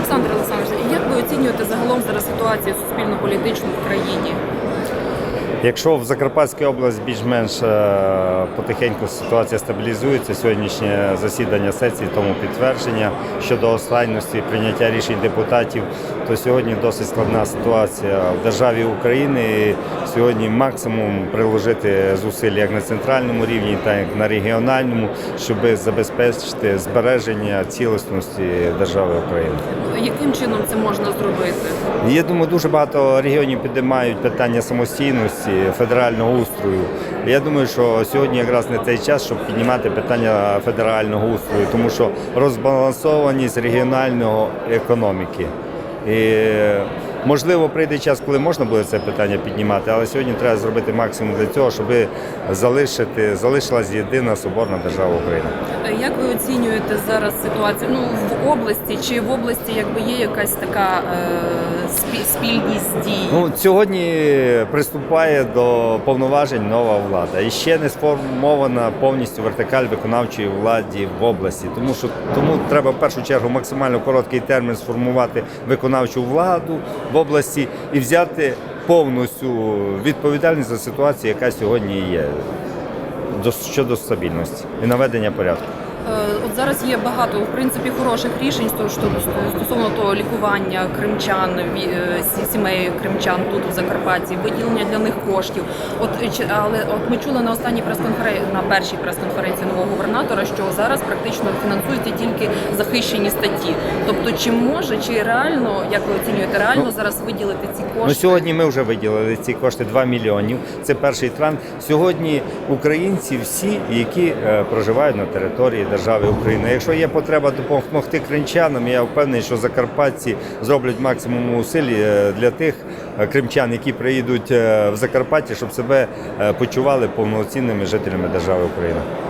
Олександр Олександрович, як ви оцінюєте загалом зараз ситуацію суспільно-політичну в країні? Якщо в Закарпатській області більш-менш е, потихеньку ситуація стабілізується, сьогоднішнє засідання сесії тому підтвердження щодо останності прийняття рішень депутатів, то сьогодні досить складна ситуація в державі України. І Сьогодні максимум приложити зусиль як на центральному рівні, так і на регіональному, щоб забезпечити збереження цілісності держави України. Яким чином це можна зробити? Я думаю, дуже багато регіонів підіймають питання самостійності, федерального устрою. Я думаю, що сьогодні якраз не цей час, щоб піднімати питання федерального устрою, тому що розбалансованість регіональної економіки. І, можливо, прийде час, коли можна буде це питання піднімати, але сьогодні треба зробити максимум для цього, щоб залишити, залишилась єдина соборна держава України. Е, Як ви оцінюєте зараз ситуацію? Ну в області чи в області якби є якась така е, спільність дій? Ну, сьогодні приступає до повноважень нова влада. І ще не сформована повністю вертикаль виконавчої влади в області. Тому що тому треба в першу чергу максимально короткий термін сформувати виконавчу владу в області і взяти повністю відповідальність за ситуацію, яка сьогодні є щодо стабільності і наведення порядку. Е, От зараз є багато в принципі хороших рішень сто- стосовно того лікування кримчан, е, сі- сімей кримчан тут в Закарпатті, виділення для них коштів. От е, але от ми чули на останній прес-конференції, на першій прес-конференції нового губернатора, що зараз практично фінансуються тільки захищені статті. Тобто, чи може, чи реально, як ви оцінюєте, реально Ну, зараз виділити ці кошти? Ну, сьогодні ми вже виділили ці кошти 2 мільйонів. Це перший транш. Сьогодні українці всі, які е, проживають на території держави України. Якщо є потреба допомогти кримчанам, я впевнений, що закарпатці зроблять максимум усиль е, для тих е, кримчан, які приїдуть е, в Закарпаття, щоб себе почували повноцінними жителями держави України.